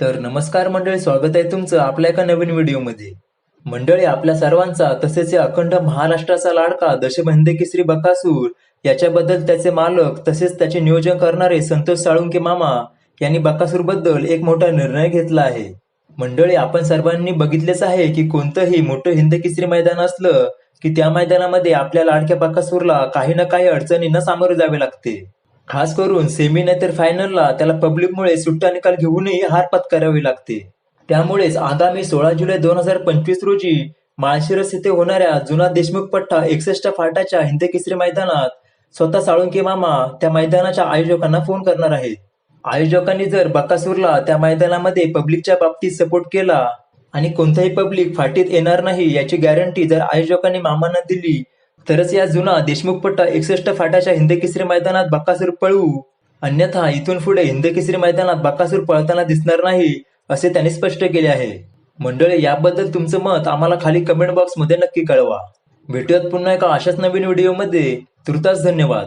तर नमस्कार मंडळी स्वागत आहे तुमचं आपल्या एका नवीन व्हिडिओमध्ये. मंडळी आपल्या सर्वांचा तसेच या अखंड महाराष्ट्राचा लाडका दशबंदे केसरी बकासूर याच्याबद्दल त्याचे मालक तसेच त्याचे नियोजन करणारे संतोष साळुंके मामा यांनी बकासूरबद्दल एक मोठा निर्णय घेतला आहे. मंडळी आपण सर्वांनी बघितलेच आहे की कोणतंही मोठं हिंद केसरी मैदान असलं की त्या मैदानामध्ये आपल्या लाडक्या बकासूरला काही ना काही अडचणींना सामोरे जावे लागते. खास करून सेमी नाहीतर फायनलला त्याला पब्लिकमुळे सुट्टा निकाल घेऊनही हार पत्करावी लागते. त्यामुळेच आगामी सोळा जुलै दोन हजार पंचवीस रोजी माळशिरस येथे होणाऱ्या जुना देशमुख पट्टा एकसष्ट फाटाच्या हिंद केसरी मैदानात स्वतः साळुंके मामा त्या मैदानाच्या आयोजकांना फोन करणार आहेत. आयोजकांनी जर बकासूरला त्या मैदानामध्ये पब्लिकच्या बाबतीत सपोर्ट केला आणि कोणताही पब्लिक फाटीत येणार नाही याची गॅरंटी जर आयोजकांनी मामांना दिली तरच या जुना देशमुख पट्टा एकसष्ट फाटाच्या हिंद केसरी मैदानात बाकासूर पळू. अन्यथा इथून पुढे हिंद केसरी मैदानात बाकासूर पळताना दिसणार नाही असे त्यांनी स्पष्ट केले आहे. मंडळी याबद्दल तुमचं मत आम्हाला खाली कमेंट बॉक्समध्ये नक्की कळवा. भेटूयात पुन्हा एका अशाच नवीन व्हिडिओमध्ये तुर्तास धन्यवाद.